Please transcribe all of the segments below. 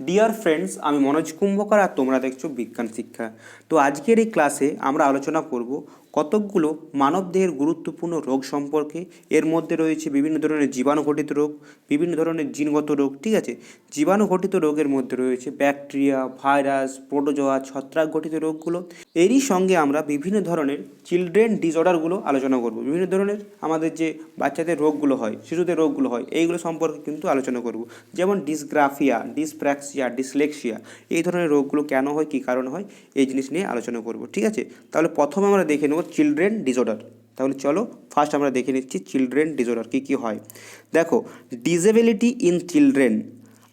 Dear friends আমি মনোজ কুম্ভকার আর তোমরা দেখছ বিজ্ঞান শিক্ষা। তো আজকের এই ক্লাসে আমরা আলোচনা করব কতকগুলো মানবদেহের গুরুত্বপূর্ণ রোগ সম্পর্কে, এর মধ্যে রয়েছে বিভিন্ন ধরনের জীবাণুঘটিত রোগ, বিভিন্ন ধরনের জিনগত রোগ, ঠিক আছে? জীবাণুঘটিত রোগের মধ্যে রয়েছে ব্যাকটেরিয়া, ভাইরাস, প্রোটোজোয়া, ছত্রাক গঠিত রোগগুলো। এরই সঙ্গে আমরা বিভিন্ন ধরনের চিলড্রেন ডিসঅর্ডারগুলো আলোচনা করব। বিভিন্ন ধরনের আমাদের যে বাচ্চাদের রোগগুলো হয়, শিশুদের রোগগুলো হয়, এইগুলো সম্পর্কে কিন্তু আলোচনা করব। যেমন ডিসগ্রাফিয়া, ডিসপ্র্যাক্সিয়া, ডিসলেক্সিয়া, এই ধরনের রোগগুলো কেন হয়, কী কারণ হয়, এই জিনিস নিয়ে আলোচনা করব, ঠিক আছে? তাহলে প্রথমে আমরা দেখে নেব চিলড্রেন ডিসঅর্ডার তাহলে চলো ফার্স্ট আমরা দেখে নিচ্ছি চিলড্রেন ডিসঅর্ডার কী কী হয়। দেখো ডিসেবিলিটি ইন চিলড্রেন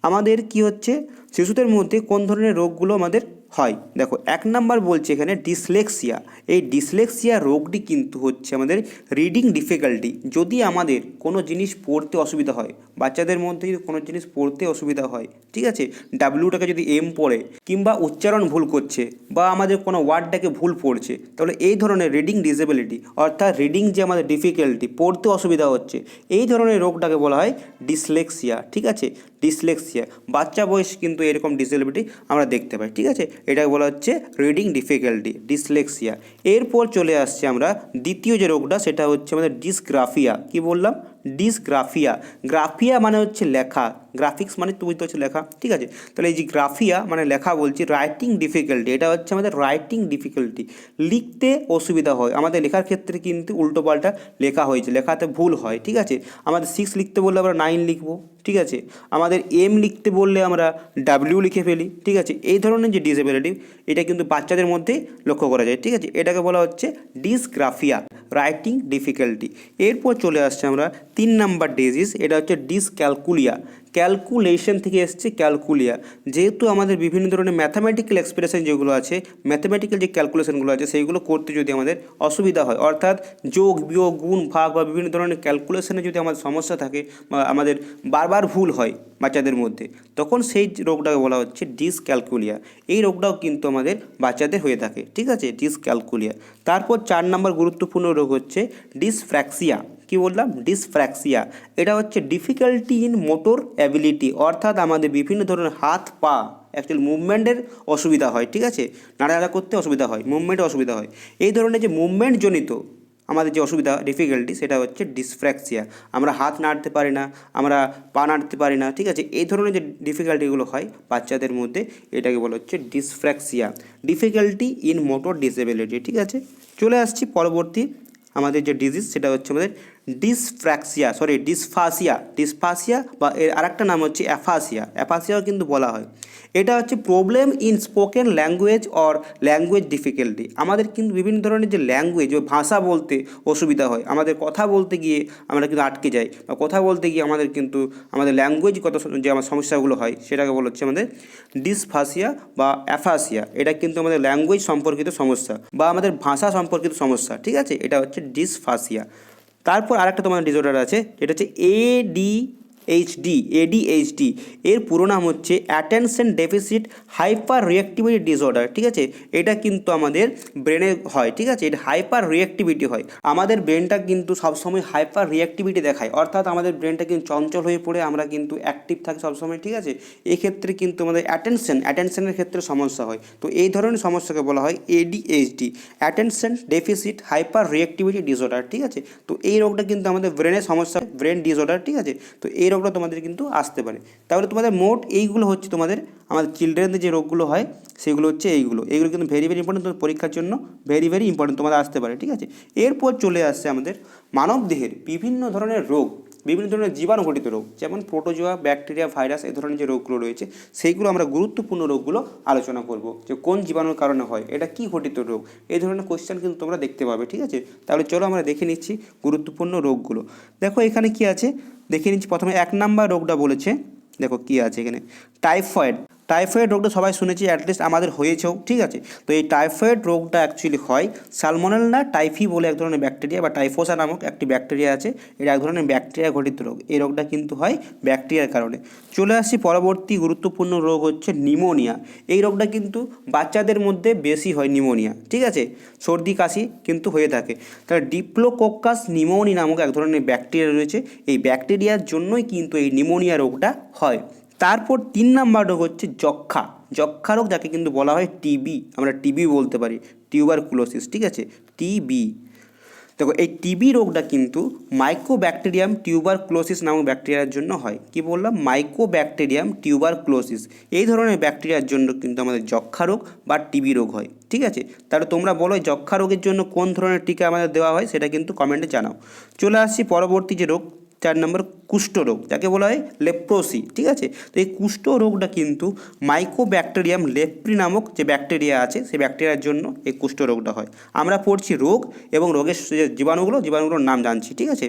আমাদের কি হচ্ছে? শিশুদের মধ্যে কোন ধরনের রোগগুলো আমাদের হয়। দেখো, এক নাম্বার বলছে এখানে ডিসলেক্সিয়া এই ডিসলেক্সিয়া রোগটি কিন্তু হচ্ছে আমাদের রিডিং ডিফিকাল্টি যদি আমাদের কোনো জিনিস পড়তে অসুবিধা হয়, বাচ্চাদের মধ্যে যদি কোনো জিনিস পড়তে অসুবিধা হয়, ঠিক আছে ডাব্লিউটাকে যদি এম পড়ে, কিংবা উচ্চারণ ভুল করছে, বা আমাদের কোনো ওয়ার্ডটাকে ভুল পড়ছে, তাহলে এই ধরনের রিডিং ডিসেবিলিটি অর্থাৎ রিডিং যে আমাদের ডিফিকাল্টি পড়তে অসুবিধা হচ্ছে, এই ধরনের রোগটাকে বলা হয় ডিসলেক্সিয়া ঠিক আছে? ডিসলেক্সিয়া বাচ্চা বয়স কিন্তু এরকম ডিসেবিলিটি আমরা দেখতে পাই, ঠিক আছে? এটাকে বলা হচ্ছে রিডিং ডিফিকাল্টি ডিসলেক্সিয়া এরপর চলে আসছে আমরা দ্বিতীয় যে রোগটা, সেটা হচ্ছে আমাদের ডিসগ্রাফিয়া কি বললাম? ডিসগ্রাফিয়া গ্রাফিয়া মানে হচ্ছে লেখা। গ্রাফিক্স মানে তুমি তো পারছ লেখা। ঠিক আছে? তাহলে এই যে গ্রাফিয়া মানে লেখা বলছি রাইটিং ডিফিকাল্টি এটা হচ্ছে আমাদের রাইটিং ডিফিকাল্টি লিখতে অসুবিধা হয়। আমাদের লেখার ক্ষেত্রে কিন্তু উল্টোপাল্টা লেখা হয়েছে। লেখাতে ভুল হয়। ঠিক আছে? আমাদের সিক্স লিখতে বললে আমরা নাইন লিখব। ঠিক আছে? আমাদের এম লিখতে বললে আমরা ডাব্লিউ লিখে ফেলি। ঠিক আছে? এই ধরনের যে ডিসেবিলিটি এটা কিন্তু বাচ্চাদের মধ্যে লক্ষ্য করা যায়। ঠিক আছে? এটাকে বলা হচ্ছে ডিসগ্রাফিয়া রাইটিং ডিফিকাল্টি এরপর চলে আসছে আমরা তিন নাম্বার ডিজিজ এটা হচ্ছে ডিসক্যালকুলিয়া ক্যালকুলেশন থেকে এসছে ক্যালকুলিয়া যেহেতু আমাদের বিভিন্ন ধরনের ম্যাথামেটিক্যাল এক্সপ্রেশন যেগুলো আছে ম্যাথামেটিক্যাল যে ক্যালকুলেশনগুলো আছে সেইগুলো করতে যদি আমাদের অসুবিধা হয়, অর্থাৎ যোগ, বিয়োগ, গুণ, ভাগ বা বিভিন্ন ধরনের ক্যালকুলেশনে যদি আমাদের সমস্যা থাকে বা আমাদের বারবার ভুল হয় বাচ্চাদের মধ্যে, তখন সেই রোগটাকে বলা হচ্ছে ডিসক্যালকুলিয়া এই রোগটাও কিন্তু আমাদের বাচ্চাদের হয়ে থাকে, ঠিক আছে? ডিসক্যালকুলিয়া তারপর চার নম্বর গুরুত্বপূর্ণ রোগ হচ্ছে ডিসফ্র্যাক্সিয়া কি বললাম? ডিসফ্র্যাক্সিয়া এটা হচ্ছে ডিফিকাল্টি ইন মোটর অ্যাবিলিটি অর্থাৎ আমাদের বিভিন্ন ধরনের হাত, পা অ্যাকচুয়ালি মুভমেন্টের অসুবিধা হয়, ঠিক আছে? নাড়াচাড়া করতে অসুবিধা হয় মুভমেন্টে অসুবিধা হয়। এই ধরনের যে মুভমেন্ট জনিত আমাদের যে অসুবিধা ডিফিকাল্টি সেটা হচ্ছে ডিসফ্র্যাক্সিয়া আমরা হাত নাড়তে পারি না, আমরা পা নাড়তে পারি না, ঠিক আছে? এই ধরনের যে ডিফিকাল্টিগুলো হয় বাচ্চাদের মধ্যে, এটাকে বলা হচ্ছে dyspraxia difficulty in motor disability ঠিক আছে? চলে আসছি পরবর্তী আমাদের যে ডিজিজ সেটা হচ্ছে আমাদের ডিসফ্র্যাক্সিয়া সরি ডিসফাসিয়া ডিসফাসিয়া বা এর আরেকটা নাম হচ্ছে অ্যাফাসিয়া অ্যাফাসিয়াও কিন্তু বলা হয়। এটা হচ্ছে problem in spoken language or language difficulty আমাদের কিন্তু বিভিন্ন ধরনের যে ল্যাঙ্গুয়েজ ও ভাষা বলতে অসুবিধা হয়। আমাদের কথা বলতে গিয়ে আমরা কিন্তু আটকে যাই বা কথা বলতে গিয়ে আমাদের কিন্তু আমাদের ল্যাঙ্গুয়েজ কত যে আমার সমস্যাগুলো হয়, সেটাকে বলা হচ্ছে আমাদের ডিসফাসিয়া বা অ্যাফাসিয়া এটা কিন্তু আমাদের ল্যাঙ্গুয়েজ সম্পর্কিত সমস্যা বা আমাদের ভাষা সম্পর্কিত সমস্যা, ঠিক আছে? এটা হচ্ছে ডিসফাসিয়া তারপর আরেকটা তোমার ডিসঅর্ডার আছে যেটা হচ্ছে এডি এইচডি এডিএইচডি এর পুরো নাম হচ্ছে attention deficit hyper reactivity disorder ঠিক আছে? এটা কিন্তু আমাদের ব্রেনে হয়, ঠিক আছে? এটা হাইপার রিয়াক্টিভিটি হয়। আমাদের ব্রেনটা কিন্তু সবসময় হাইপার রিয়াক্টিভিটি দেখায়। অর্থাৎ আমাদের ব্রেনটা কিন্তু চঞ্চল হয়ে পড়ে, আমরা কিন্তু অ্যাক্টিভ থাকি সবসময়, ঠিক আছে? এক্ষেত্রে কিন্তু আমাদের অ্যাটেনশন অ্যাটেনশনের ক্ষেত্রে সমস্যা হয়। তো এই ধরনের সমস্যাকে বলা হয় ADHD attention deficit hyper reactivity disorder ঠিক আছে? তো এই রোগটা কিন্তু আমাদের ব্রেনের সমস্যা, ব্রেন ডিসঅর্ডার ঠিক আছে? তো এই রোগটা তোমাদের কিন্তু আসতে পারে। তাহলে তোমাদের মোট এইগুলো হচ্ছে তোমাদের, আমাদের চিলড্রেনদের যে রোগগুলো হয়, সেগুলো হচ্ছে এইগুলো। এইগুলো কিন্তু ভেরি ভেরি ইম্পর্টেন্ট তোমাদের পরীক্ষার জন্য ভেরি ভেরি ইম্পর্টেন্ট তোমাদের আসতে পারে, ঠিক আছে? এরপর চলে আসছে আমাদের মানব দেহের বিভিন্ন ধরনের রোগ, বিভিন্ন ধরনের জীবাণুঘটিত রোগ, যেমন প্রোটোজোয়া ব্যাকটেরিয়া ভাইরাস এই ধরনের যে রোগগুলো রয়েছে, সেইগুলো আমরা গুরুত্বপূর্ণ রোগগুলো আলোচনা করব যে কোন জীবাণুর কারণে হয়, এটা কী ঘটিত রোগ, এই ধরনের কোয়েশ্চেন কিন্তু তোমরা দেখতে পাবে, ঠিক আছে? তাহলে চলো আমরা দেখে নিচ্ছি গুরুত্বপূর্ণ রোগগুলো। দেখো এখানে কি আছে? দেখে নিচ্ছি। প্রথমে এক নাম্বার রোগটা বলেছে। দেখো কি আছে এখানে। টাইফয়েড টাইফয়েড রোগটা সবাই শুনেছি অ্যাটলিস্ট আমাদের হয়েছেও, ঠিক আছে? তো এই টাইফয়েড রোগটা অ্যাকচুয়ালি হয় সালমোনেলা টাইফি বলে এক ধরনের ব্যাকটেরিয়া বা টাইফোসা নামক একটি ব্যাকটেরিয়া আছে। এটা এক ধরনের ব্যাকটেরিয়া ঘটিত রোগ। এই রোগটা কিন্তু হয় ব্যাকটেরিয়ার কারণে। চলে আসি, পরবর্তী গুরুত্বপূর্ণ রোগ হচ্ছে নিমোনিয়া এই রোগটা কিন্তু বাচ্চাদের মধ্যে বেশি হয় নিমোনিয়া ঠিক আছে? সর্দি, কাশি কিন্তু হয়ে থাকে। তাহলে ডিপ্লোকোকাস নিমোনি নামক এক ধরনের ব্যাকটেরিয়া রয়েছে। এই ব্যাকটেরিয়ার জন্যই কিন্তু এই নিমোনিয়া রোগটা হয়। তারপর তিন নাম্বার রোগ হচ্ছে যক্ষা যক্ষা রোগ যাকে কিন্তু বলা হয় টিবি আমরা টিবি বলতে পারি টিউবার টিউবারকুলোসিস ঠিক আছে? টিবি দেখো, এই টিবি রোগটা কিন্তু মাইক্রোব্যাকটেরিয়াম টিউবারক্লোসিস নামক ব্যাকটেরিয়ার জন্য হয়। কি বললাম? মাইক্রোব্যাকটেরিয়াম টিউবারক্লোসিস এই ধরনের ব্যাকটেরিয়ার জন্য কিন্তু আমাদের যক্ষা রোগ বা টিবি রোগ হয়, ঠিক আছে? তাহলে তোমরা বলো যক্ষা রোগের জন্য কোন ধরনের টিকা আমাদের দেওয়া হয়, সেটা কিন্তু কমেন্টে জানাও। চলে আসছি পরবর্তী যে রোগ চার নম্বর কুষ্ঠরোগ যাকে বলা হয় লেপ্রোসি, ঠিক আছে? তো এই কুষ্ঠ রোগটা কিন্তু মাইক্রোব্যাকটেরিয়াম লেপ্রি নামক যে ব্যাকটেরিয়া আছে, সেই ব্যাকটেরিয়ার জন্য এই কুষ্ঠ রোগটা হয়। আমরা পড়ছি রোগ এবং রোগের যে জীবাণুগুলো, জীবাণুগুলোর নাম জানছি, ঠিক আছে?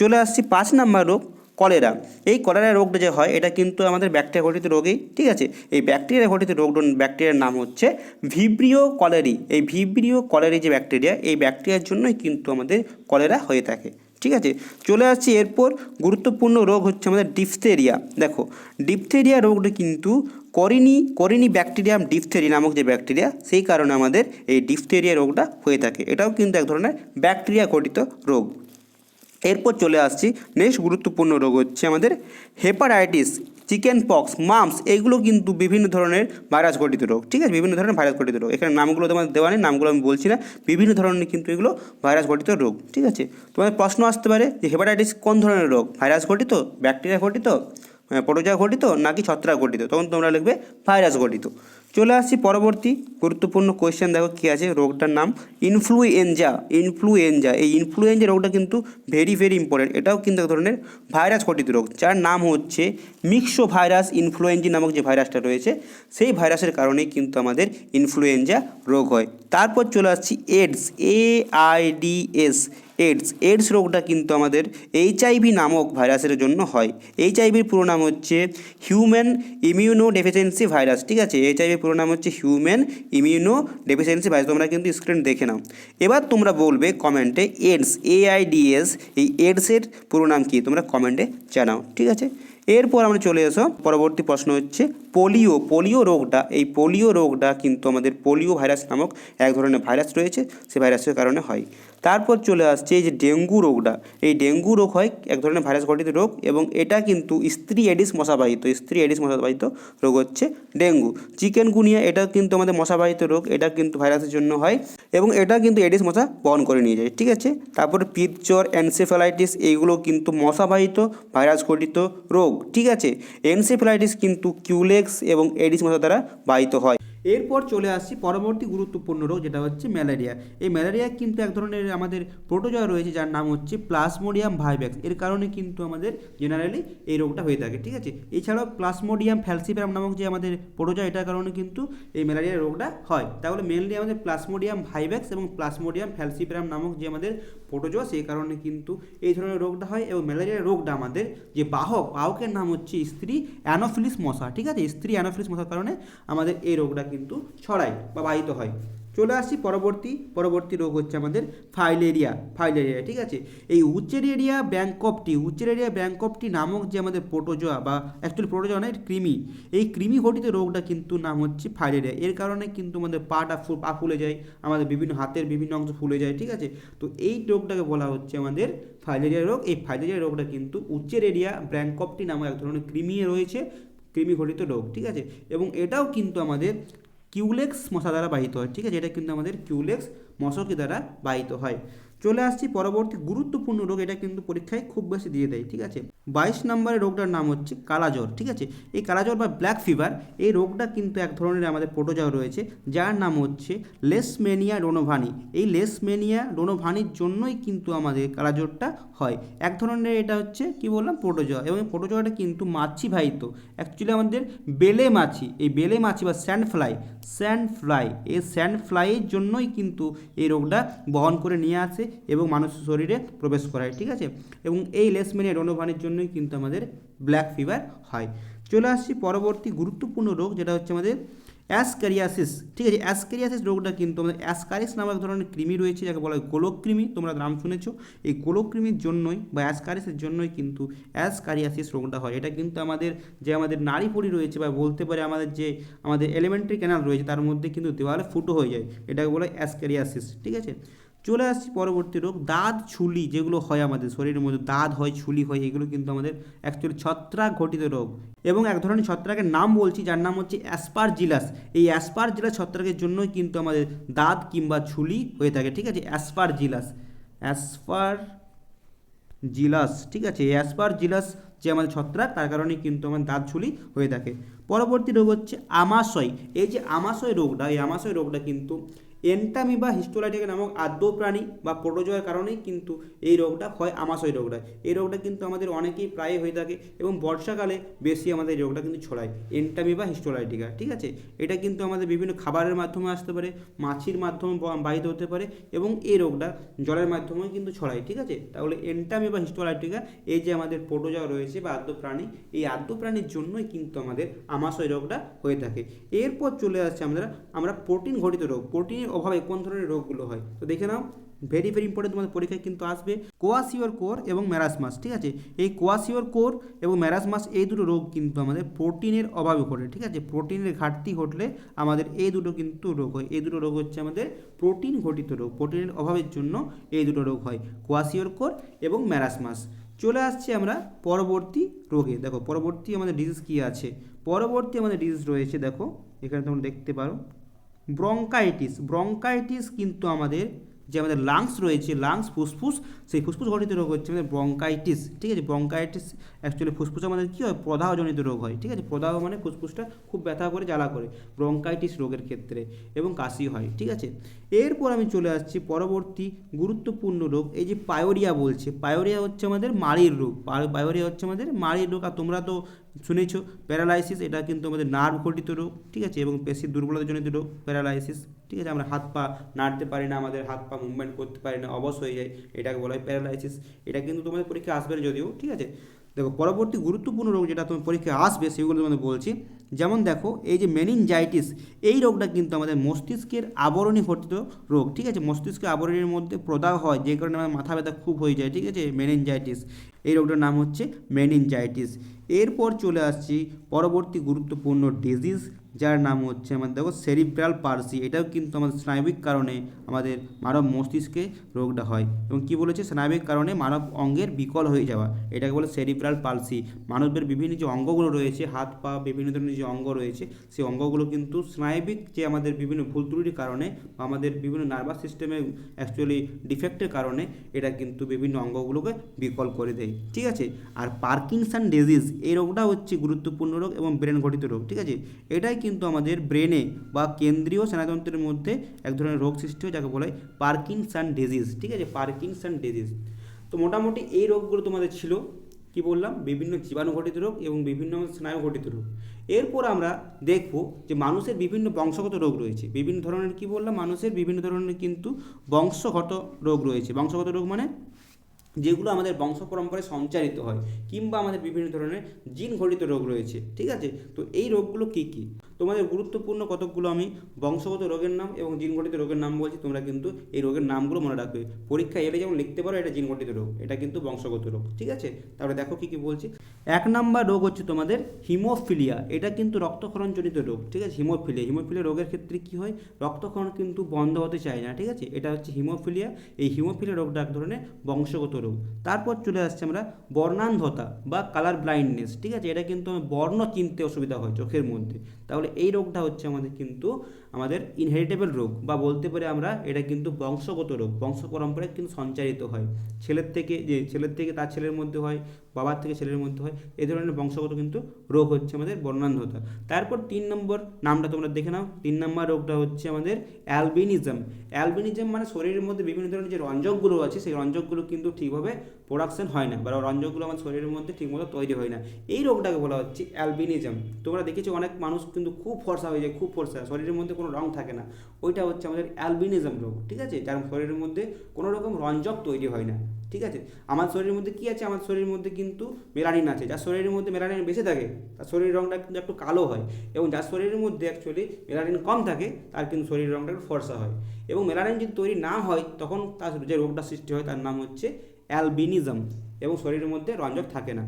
চলে আসছি পাঁচ নাম্বার রোগ, কলেরা। এই কলেরা রোগটা যে হয়, এটা কিন্তু আমাদের ব্যাকটেরিয়া ঘটিত রোগেই, ঠিক আছে? এই ব্যাকটেরিয়া ঘটিত রোগ ব্যাকটেরিয়ার নাম হচ্ছে ভিব্রিও কলেরি। এই ভিব্রিও কলেরি যে ব্যাকটেরিয়া এই ব্যাকটেরিয়ার জন্যই কিন্তু আমাদের কলেরা হয়ে থাকে। ঠিক আছে? চলে আসছি এরপর গুরুত্বপূর্ণ রোগ হচ্ছে আমাদের ডিপথেরিয়া দেখো ডিপথেরিয়া রোগটা কিন্তু করিনি করিনি ব্যাকটেরিয়াম ডিফথেরি নামক যে ব্যাকটেরিয়া সেই কারণে আমাদের এই ডিপথেরিয়া রোগটা হয়ে থাকে। এটাও কিন্তু এক ধরনের ব্যাকটেরিয়া ঘটিত রোগ। এরপর চলে আসছি নেক্সট গুরুত্বপূর্ণ রোগ হচ্ছে আমাদের হেপাটাইটিস চিকেন পক্স, মামস, এগুলো কিন্তু বিভিন্ন ধরনের ভাইরাস ঘটিত রোগ। ঠিক আছে? বিভিন্ন ধরনের ভাইরাস ঘটিত রোগ। এখানে নামগুলো তোমাদের দেওয়া নেই, নামগুলো আমি বলছি না। বিভিন্ন ধরনের কিন্তু এগুলো ভাইরাস ঘটিত রোগ। ঠিক আছে? তোমাদের প্রশ্ন আসতে পারে যে, হেপাটাইটিস কোন ধরনের রোগ? ভাইরাস ঘটিত ব্যাকটেরিয়া ঘটিত পটোজা ঘটিত নাকি ছত্রাক ঘটিত তখন তোমরা লিখবে ভাইরাস ঘটিত চলে আসছি পরবর্তী গুরুত্বপূর্ণ কোয়েশ্চেন দেখো কী আছে, রোগটার নাম ইনফ্লুয়েঞ্জা ইনফ্লুয়েঞ্জা এই ইনফ্লুয়েঞ্জা রোগটা কিন্তু ভেরি ভেরি ইম্পর্টেন্ট এটাও কিন্তু এক ধরনের ভাইরাস ঘটিত রোগ, যার নাম হচ্ছে মিক্সো ভাইরাস ইনফ্লুয়েঞ্জি নামক যে ভাইরাসটা রয়েছে, সেই ভাইরাসের কারণেই কিন্তু আমাদের ইনফ্লুয়েঞ্জা রোগ হয়। তারপর চলে আসছি AIDS A I D S AIDS AIDS রোগটা কিন্তু আমাদের এইচআইভি নামক ভাইরাসের জন্য হয়। এইচআইভির পুরো নাম হচ্ছে হিউম্যান ইমিউনো ডেফিসিয়েন্সি ভাইরাস ঠিক আছে? এইচআইভির পুরো নাম হচ্ছে হিউম্যান ইমিউনো ডেফিসিয়েন্সি ভাইরাস তোমরা কিন্তু স্ক্রিন দেখে নাও। এবার তোমরা বলবে কমেন্টে এডস এআইডিএস এই এডসের পুরো নাম কি? তোমরা কমেন্টে জানাও, ঠিক আছে? এরপর আমরা চলে এসো, পরবর্তী প্রশ্ন হচ্ছে পোলিও পোলিও রোগটা, এই পোলিও রোগটা কিন্তু আমাদের পোলিও ভাইরাস নামক এক ধরনের ভাইরাস রয়েছে সেই ভাইরাসের কারণে হয়। তারপর চলে আসছে এই যে ডেঙ্গু রোগটা। এই ডেঙ্গু রোগ হয় এক ধরনের ভাইরাস ঘটিত রোগ এবং এটা কিন্তু স্ত্রী এডিস মশাবাহিত, স্ত্রী এডিস মশাবাহিত রোগ হচ্ছে ডেঙ্গু। চিকেন গুনিয়া এটা কিন্তু আমাদের মশাবাহিত রোগ, এটা কিন্তু ভাইরাসের জন্য হয় এবং এটা কিন্তু এডিস মশা বহন করে নিয়ে যায়, ঠিক আছে? তারপর পিতজ্বর এনসেফালাইটিস এইগুলো কিন্তু মশাবাহিত ভাইরাস ঘটিত রোগ, ঠিক আছে? এনসেফালাইটিস কিন্তু কিউলেক্স এবং এডিস মশা দ্বারা বাহিত হয়। এরপর চলে আসছি পরবর্তী গুরুত্বপূর্ণ রোগ, যেটা হচ্ছে ম্যালেরিয়া। এই ম্যালেরিয়া কিন্তু এক ধরনের আমাদের প্রোটোজয় রয়েছে, যার নাম হচ্ছে প্লাসমোডিয়াম ভাইব্যাক্স এর কারণে কিন্তু আমাদের জেনারেলি এই রোগটা হয়ে থাকে, ঠিক আছে? এছাড়াও প্লাসমোডিয়াম ফ্যালসিপ্যাম নামক যে আমাদের প্রোটোজয় এটার কারণে কিন্তু এই ম্যালেরিয়া রোগটা হয়। তাহলে মেনলি আমাদের প্লাসমোডিয়াম ভাইব্যাক্স এবং প্লাসমোডিয়াম ফ্যালসিপ্যাম নামক যে আমাদের প্রোটোজোয়া সেই কারণে কিন্তু এই ধরনের রোগটা হয় এবং ম্যালেরিয়া রোগটা আমাদের যে বাহক, বাহকের নাম হচ্ছে স্ত্রী অ্যানোফিলিস মশা ঠিক আছে? স্ত্রী অ্যানোফিলিস মশার কারণে আমাদের এই রোগটা কিন্তু ছড়ায় বা বাহিত হয়। চলে আসছি পরবর্তী পরবর্তী রোগ হচ্ছে আমাদের ফাইলেরিয়া ফাইলেরিয়া, ঠিক আছে? এই উচ্চেরিয়া ব্যাংকপটি উচ্চেরিয়া ব্যাংকপটি নামক যে আমাদের প্রোটোজোয়া বা অ্যাকচুয়ালি প্রোটোজোয়া নয় কৃমি। এই কৃমি ঘটিত রোগটা কিন্তু নাম হচ্ছে ফাইলেরিয়া। এর কারণে কিন্তু আমাদের পাটা পা ফুলে যায়, আমাদের বিভিন্ন হাতের বিভিন্ন অংশ ফুলে যায়, ঠিক আছে? তো এই রোগটাকে বলা হচ্ছে আমাদের ফাইলেরিয়া রোগ। এই ফাইলেরিয়া রোগটা কিন্তু উচ্চের এরিয়া ব্র্যাঙ্কপটি নামক এক ধরনের কৃমি রয়েছে, কৃমি ঘটিত রোগ, ঠিক আছে? এবং এটাও কিন্তু আমাদের কিউলেক্স মশা দ্বারা বাহিত হয়, ঠিক আছে? এটা কিন্তু আমাদের কিউলেক্স মশকি দ্বারা বাহিত হয়? চলে আসছি পরবর্তী গুরুত্বপূর্ণ রোগ, এটা কিন্তু পরীক্ষায় খুব বেশি দিয়ে দেয়, ঠিক আছে? বাইশ নম্বরের রোগটার নাম হচ্ছে কালাজ্বর, ঠিক আছে? এই কালাজ্বর বা ব্ল্যাক ফিভার, এই রোগটা কিন্তু এক ধরনের আমাদের প্রোটোজয় রয়েছে, যার নাম হচ্ছে লেসমেনিয়া ডোনোভানি এই লেসমেনিয়া ডোনোভানির জন্যই কিন্তু আমাদের কালাজ্বরটা হয়। এক ধরনের এটা হচ্ছে, কি বললাম? প্রোটোজয় এবং এই প্রোটোজয়টা কিন্তু মাছি বাহিত অ্যাকচুয়ালি আমাদের বেলে মাছি, এই বেলে মাছি বা স্যান্ড ফ্লাই স্যান্ড ফ্লাই এই স্যান্ড ফ্লাইয়ের জন্যই কিন্তু এই রোগটা বহন করে নিয়ে আসে। এবং মানুষের শরীরে প্রবেশ করায়, ঠিক আছে? এবং এই লেসমেনিয়া ডোনোভানির জন্যই কিন্তু আমাদের ব্ল্যাক ফিভার হয়। চলে আসছি পরবর্তী গুরুত্বপূর্ণ রোগ, যেটা হচ্ছে আমাদের অ্যাসক্যারিয়াসিস ঠিক আছে? অ্যাসক্যারিয়াসিস রোগটা কিন্তু আমাদের অ্যাসকারিস নামক এক ধরনের কৃমি রয়েছে, যাকে বলা হয় গোলকৃমি তোমরা নাম শুনেছো। এই গোলকৃমির জন্যই বা অ্যাসকারিসের জন্যই কিন্তু অ্যাসকারিয়াসিস রোগটা হয়। এটা কিন্তু আমাদের যে আমাদের নাড়িপুরি রয়েছে বা বলতে পারে আমাদের যে আমাদের এলিমেন্টারি ক্যানাল রয়েছে, তার মধ্যে কিন্তু দেওয়ালে ফুটো হয়ে যায়। এটাকে বলা অ্যাসক্যারিয়াসিস ঠিক আছে? চলে আসছি পরবর্তী রোগ, দাঁত ছুলি যেগুলো হয় আমাদের শরীরের মধ্যে, দাঁত হয়, ছুলি হয়, এগুলো কিন্তু আমাদের অ্যাকচুয়ালি ছত্রাক ঘটিত রোগ। এবং এক ধরনের ছত্রাকের নাম বলছি, যার নাম হচ্ছে অ্যাসপারজিলাস। এই অ্যাসপারজিলাস ছত্রাকের জন্যই কিন্তু আমাদের দাঁত কিংবা ছুলি হয়ে থাকে, ঠিক আছে? অ্যাসপারজিলাস। অ্যাসপার জিলাস ঠিক আছে? অ্যাসপার জিলাস যে আমাদের ছত্রাক, তার কারণে কিন্তু আমাদের দাঁত ঝুলি হয়ে থাকে। পরবর্তী রোগ হচ্ছে আমাশয়। এই যে আমাশয় রোগটা, এই আমাশয় রোগটা কিন্তু এন্টামিবা হিস্টোলাইটিকা নামক আদ্য প্রাণী বা প্রোটোজয়ের কারণেই কিন্তু এই রোগটা হয়, আমাশয় রোগটা। এই রোগটা কিন্তু আমাদের অনেকেই প্রায় হয়ে থাকে এবং বর্ষাকালে বেশি আমাদের এই রোগটা কিন্তু ছড়ায় এন্টামিবা হিস্টোলাইটিকা, ঠিক আছে? এটা কিন্তু আমাদের বিভিন্ন খাবারের মাধ্যমে আসতে পারে, মাছির মাধ্যমে বাহিত হতে পারে এবং এই রোগটা জলের মাধ্যমেও কিন্তু ছড়ায়, ঠিক আছে? তাহলে এন্টামিবা হিস্টোলাইটিকা, এই যে আমাদের প্রোটোজয় রয়েছে বা আদ্য প্রাণী, এই আদ্য প্রাণীর জন্যই কিন্তু আমাদের আমাশয় রোগটা হয়ে থাকে। এরপর চলে আসছে আমরা আমরা প্রোটিন ঘটিত রোগ। প্রোটিনের অভাবে কোন ধরনের রোগগুলো হয়? তো দেখে নাও ভেরি ভেরি ইম্পর্টেন্ট তোমাদের পরীক্ষায় কিন্তু আসবে কোয়াশিওর কোর এবং ম্যারাসমাস ঠিক আছে? এই কোয়াশিওর কোর এবং ম্যারাসমাস এই দুটো রোগ কিন্তু আমাদের প্রোটিনের অভাবে ঘটে, ঠিক আছে? প্রোটিনের ঘাটতি ঘটলে আমাদের এই দুটো কিন্তু রোগ হয়। এই দুটো রোগ হচ্ছে আমাদের প্রোটিন ঘটিত রোগ, প্রোটিনের অভাবের জন্য এই দুটো রোগ হয় কোয়াশিওর কোর এবং ম্যারাসমাস চলে আসছে আমরা পরবর্তী রোগে। দেখো, পরবর্তী আমাদের ডিজিজ কী আছে? পরবর্তী আমাদের ডিজিজ রয়েছে, দেখো, এখানে তোমরা দেখতে পারো। ব্রঙ্কাইটিস। ব্রঙ্কাইটিস কিন্তু আমাদের যে আমাদের লাংস রয়েছে লাংস ফুসফুস, সেই ফুসফুস ঘটিত রোগ হচ্ছে আমাদের ব্রঙ্কাইটিস। ঠিক আছে? ব্রঙ্কাইটিস অ্যাকচুয়ালি ফুসফুস আমাদের কী হয়? প্রদাহজনিত রোগ হয়। ঠিক আছে? প্রদাহ মানে ফুসফুসটা খুব ব্যথা করে, জ্বালা করে। ব্রঙ্কাইটিস রোগের ক্ষেত্রে এবং কাশি হয়। ঠিক আছে? এরপর আমি চলে আসছি পরবর্তী গুরুত্বপূর্ণ রোগ, এই যে পায়োরিয়া বলছে। পায়োরিয়া হচ্ছে আমাদের মাড়ির রোগ। পায়োরিয়া হচ্ছে আমাদের মাড়ির রোগ। আর তোমরা তো শুনেছো প্যারালাইসিস এটা কিন্তু আমাদের নার্ভ ঘটিত রোগ, ঠিক আছে? এবং পেশির দুর্বলতাজনিত রোগ প্যারালাইসিস ঠিক আছে? আমরা হাত পা নাড়তে পারি না, আমাদের হাত পা মুভমেন্ট করতে পারি না, অবশ হয়ে যায়, এটাকে বলা হয় প্যারালাইসিস এটা কিন্তু তোমাদের পরীক্ষা আসবে যদিও, ঠিক আছে? দেখো, পরবর্তী গুরুত্বপূর্ণ রোগ যেটা তোমার পরীক্ষায় আসবে, সেগুলো তোমাদের বলছি। যেমন দেখো, এই যে মেনিনজাইটিস এই রোগটা কিন্তু আমাদের মস্তিষ্কের আবরণী ঘটিত রোগ, ঠিক আছে? মস্তিষ্কের আবরণীর মধ্যে প্রদাহ হয়, যে কারণে আমাদের মাথা ব্যথা খুব হয়ে যায়, ঠিক আছে? মেনিনজাইটিস এই রোগটার নাম হচ্ছে মেনিনজাইটিস এরপর চলে আসছি পরবর্তী গুরুত্বপূর্ণ ডিজিজ যার নাম হচ্ছে আমাদের, দেখো সেরিব্রাল পার্সি এটাও কিন্তু আমাদের স্নায়বিক কারণে আমাদের মানব মস্তিষ্কে রোগটা হয়। এবং কি বলেছে? স্নায়বিক কারণে মানব অঙ্গের বিকল হয়ে যাওয়া। এটাকে বলে সেরিব্রাল পালসি মানবের বিভিন্ন যে অঙ্গগুলো রয়েছে, হাত পা, বিভিন্ন ধরনের যে অঙ্গ রয়েছে, সেই অঙ্গগুলো কিন্তু স্নায়বিক যে আমাদের বিভিন্ন ভুল ত্রুটির কারণে বা আমাদের বিভিন্ন নার্ভাস সিস্টেমে অ্যাকচুয়ালি ডিফেক্টের কারণে এটা কিন্তু বিভিন্ন অঙ্গগুলোকে বিকল করে দেয়। ঠিক আছে? আর পার্কিনসন ডিজিজ এই রোগটা হচ্ছে গুরুত্বপূর্ণ রোগ এবং ব্রেন ঘটিত রোগ। ঠিক আছে? এটাই কিন্তু আমাদের ব্রেনে বা কেন্দ্রীয় স্নায়ুতন্ত্রের মধ্যে এক ধরনের রোগ সৃষ্টি হয়, যাকে বলা হয় পার্কিনসন ডিজিজ ঠিক আছে? পার্কিনসন ডিজিজ তো মোটামুটি এই রোগগুলো তোমাদের ছিল, কি বললাম? বিভিন্ন জীবাণু ঘটিত রোগ এবং বিভিন্ন স্নায়ু ঘটিত রোগ। এরপর আমরা দেখব যে মানুষের বিভিন্ন বংশগত রোগ রয়েছে। বিভিন্ন ধরনের কি বললাম? মানুষের বিভিন্ন ধরনের কিন্তু বংশগত রোগ রয়েছে। বংশগত রোগ মানে? যেগুলো আমাদের বংশ পরম্পরায় সঞ্চারিত হয়, কিংবা আমাদের বিভিন্ন ধরনের জিন ঘটিত রোগ রয়েছে, ঠিক আছে? তো এই রোগগুলো কী কী? তোমাদের গুরুত্বপূর্ণ কতকগুলো আমি বংশগত রোগের নাম এবং জিনঘটিত রোগের নাম বলছি, তোমরা কিন্তু এই রোগের নামগুলো মনে রাখবে। পরীক্ষা এলে যেমন লিখতে পারো, এটা জিনঘটিত রোগ, এটা কিন্তু বংশগত রোগ, ঠিক আছে? তাহলে দেখো কী কী বলছি। এক নাম্বার রোগ হচ্ছে তোমাদের হিমোফিলিয়া, এটা কিন্তু রক্তক্ষরণজনিত রোগ, ঠিক আছে? হিমোফিলিয়া হিমোফিলিয়া রোগের ক্ষেত্রে কী হয়? রক্তক্ষরণ কিন্তু বন্ধ হতে চায় না, ঠিক আছে? এটা হচ্ছে হিমোফিলিয়া, এই হিমোফিলিয়া রোগটা এক ধরনের বংশগত রোগ। তারপর চলে আসছে আমরা বর্ণান্ধতা বা কালার ব্লাইন্ডনেস ঠিক আছে? এটা কিন্তু বর্ণ চিনতে অসুবিধা হয় চোখের মধ্যে। তাহলে এই রোগটা হচ্ছে আমাদের কিন্তু আমাদের ইনহেরিটেবল রোগ বা বলতে পারি আমরা এটা কিন্তু বংশগত রোগ। বংশ পরম্পরায় কিন্তু সঞ্চারিত হয়। ছেলের থেকে যে ছেলের থেকে তার ছেলের মধ্যে হয় বাবার থেকে ছেলের মধ্যে হয়। এই ধরনের বংশগত কিন্তু রোগ হচ্ছে আমাদের বর্ণান্ধতা। তারপর তিন নম্বর নামটা তোমরা দেখে নাও। তিন নম্বর রোগটা হচ্ছে আমাদের অ্যালবিনিজম। অ্যালবিনিজম মানে শরীরের মধ্যে বিভিন্ন ধরনের যে রঞ্জকগুলো আছে, সেই রঞ্জকগুলো কিন্তু ঠিকভাবে প্রোডাকশন হয় না বা রঞ্জকগুলো আমার শরীরের মধ্যে ঠিকমতো তৈরি হয় না। এই রোগটাকে বলা হচ্ছে অ্যালবিনিজম। তোমরা দেখেছ অনেক মানুষ কিন্তু খুব ফর্সা হয়ে যায়, খুব ফর্সা। শরীরের মধ্যে কোনো রং থাকে না। ওইটা হচ্ছে আমাদের অ্যালবিনিজম রোগ, ঠিক আছে? যার শরীরের মধ্যে কোনো রকম রঞ্জক তৈরি হয় না। ঠিক আছে? আমার শরীরের মধ্যে কী আছে? আমার শরীরের মধ্যে কিন্তু মেলানিন আছে। যার শরীরের মধ্যে মেলানিন বেশি থাকে, তার শরীরের রঙটা কিন্তু একটু কালো হয় এবং যার শরীরের মধ্যে অ্যাকচুয়ালি মেলানিন কম থাকে, তার কিন্তু শরীরের রঙটা একটু ফর্সা হয়। এবং মেলানিন যদি তৈরি না হয়, তখন তার যে রোগটা সৃষ্টি হয়, তার নাম হচ্ছে অ্যালবিনিজম এবং শরীরের মধ্যে রঞ্জক থাকে না।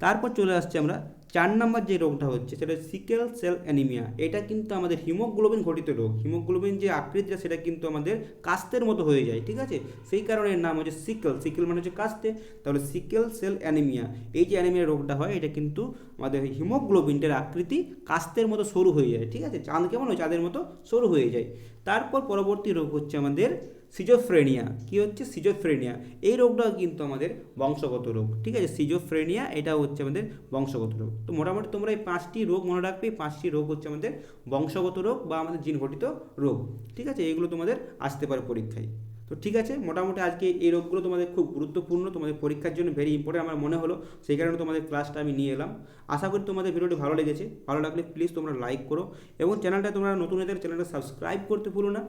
তারপর চলে আসছে আমরা চার নম্বর যে রোগটা হচ্ছে সেটা সিকেল সেল অ্যানিমিয়া। এটা কিন্তু আমাদের হিমোগ্লোবিন ঘটিত রোগ। হিমোগ্লোবিন যে আকৃতিটা, সেটা কিন্তু আমাদের কাস্তের মতো হয়ে যায়, ঠিক আছে? সেই কারণে এর নাম হচ্ছে সিকেল। সিকেল মানে হচ্ছে কাস্তে। তাহলে সিকেল সেল অ্যানিমিয়া, এই যে অ্যানিমিয়া রোগটা হয়, এটা কিন্তু আমাদের হিমোগ্লোবিনটার আকৃতি কাস্তের মতো সরু হয়ে যায়, ঠিক আছে? চাঁদ কেমন হয়? চাঁদের মতো সরু হয়ে যায়। তারপর পরবর্তী রোগ হচ্ছে আমাদের সিজোফ্রেনিয়া। কি হচ্ছে? সিজোফ্রেনিয়া। এই রোগটাও কিন্তু আমাদের বংশগত রোগ, ঠিক আছে? সিজোফ্রেনিয়া, এটা হচ্ছে আমাদের বংশগত রোগ। তো মোটামুটি তোমরা এই পাঁচটি রোগ মনে রাখবে। এই পাঁচটি রোগ হচ্ছে আমাদের বংশগত রোগ বা আমাদের জিনঘটিত রোগ, ঠিক আছে? এগুলো তোমাদের আসতে পারে পরীক্ষায়। তো ঠিক আছে, মোটামুটি আজকে এই রোগগুলো তোমাদের খুব গুরুত্বপূর্ণ, তোমাদের পরীক্ষার জন্য ভেরি ইম্পর্টেন্ট আমার মনে হলো, সেই কারণে তোমাদের ক্লাসটা আমি নিয়ে এলাম। আশা করি তোমাদের ভিডিওটি ভালো লেগেছে, ভালো লাগলে প্লিজ তোমরা লাইক করো এবং চ্যানেলটা তোমরা নতুন এদের চ্যানেলটা সাবস্ক্রাইব করতে ভুলো না।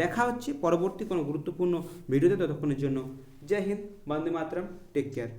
দেখা হচ্ছে পরবর্তী কোনো গুরুত্বপূর্ণ ভিডিওতে, ততক্ষণের জন্য জয় হিন্দ, বন্দে মাতরম টেক কেয়ার